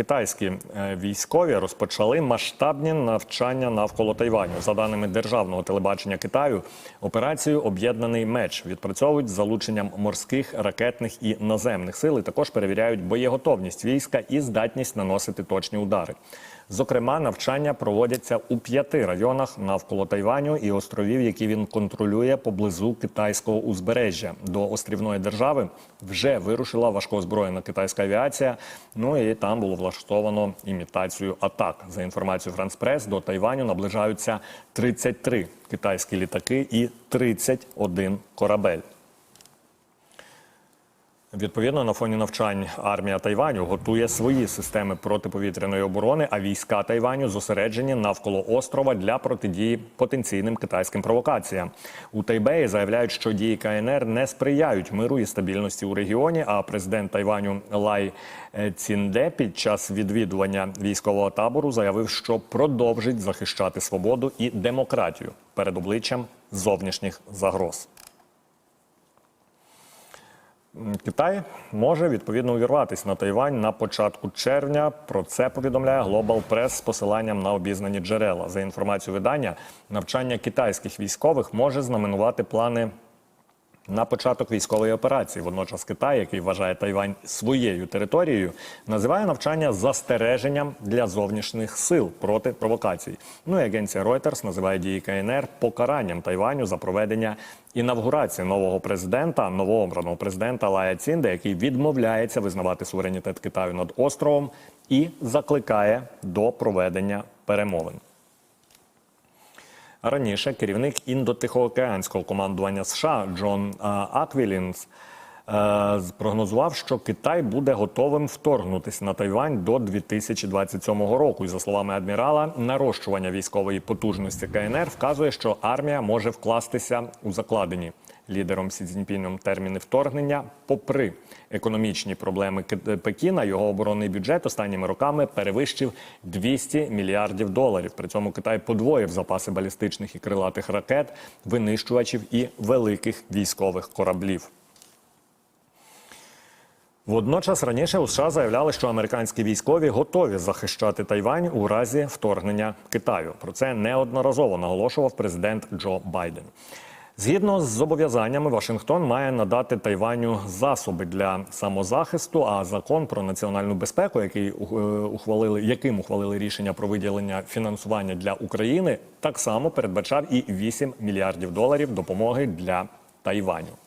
Китайські е, військові розпочали масштабні навчання навколо Тайваню. За даними державного телебачення Китаю, операцію Об'єднаний меч відпрацьовують з залученням морських, ракетних і наземних сил. і Також перевіряють боєготовність війська і здатність наносити точні удари. Зокрема, навчання проводяться у п'яти районах навколо Тайваню і островів, які він контролює поблизу китайського узбережжя. До острівної держави вже вирушила важкоозброєна китайська авіація. Ну і там було влаштовано імітацію атак. За інформацією Франспрес, до Тайваню наближаються 33 китайські літаки і 31 корабель. Відповідно, на фоні навчань армія Тайваню готує свої системи протиповітряної оборони, а війська Тайваню зосереджені навколо острова для протидії потенційним китайським провокаціям. У Тайбеї заявляють, що дії КНР не сприяють миру і стабільності у регіоні. А президент Тайваню Лай Цінде під час відвідування військового табору заявив, що продовжить захищати свободу і демократію перед обличчям зовнішніх загроз. Китай може відповідно увірватися на Тайвань на початку червня. Про це повідомляє Global Press з посиланням на обізнані джерела. За інформацією видання, навчання китайських військових може знаменувати плани. На початок військової операції водночас Китай, який вважає Тайвань своєю територією, називає навчання застереженням для зовнішніх сил проти провокацій. Ну і агенція Reuters називає дії КНР покаранням Тайваню за проведення інавгурації нового президента, новообраного президента Лая Цінде, який відмовляється визнавати суверенітет Китаю над островом і закликає до проведення перемовин. Раніше керівник індотихоокеанського командування США Джон Аквілінс е, прогнозував, що Китай буде готовим вторгнутися на Тайвань до 2027 року. І за словами адмірала, нарощування військової потужності КНР вказує, що армія може вкластися у закладені лідером Сі Цзіньпіном терміни вторгнення. Попри економічні проблеми Ки- Пекіна, його оборонний бюджет останніми роками перевищив 200 мільярдів доларів. При цьому Китай подвоїв запаси балістичних і крилатих ракет, винищувачів і великих військових кораблів. Водночас раніше у США заявляли, що американські військові готові захищати Тайвань у разі вторгнення Китаю. Про це неодноразово наголошував президент Джо Байден. Згідно з зобов'язаннями, Вашингтон має надати Тайваню засоби для самозахисту. А закон про національну безпеку, який е, ухвалили, яким ухвалили рішення про виділення фінансування для України, так само передбачав і 8 мільярдів доларів допомоги для Тайваню.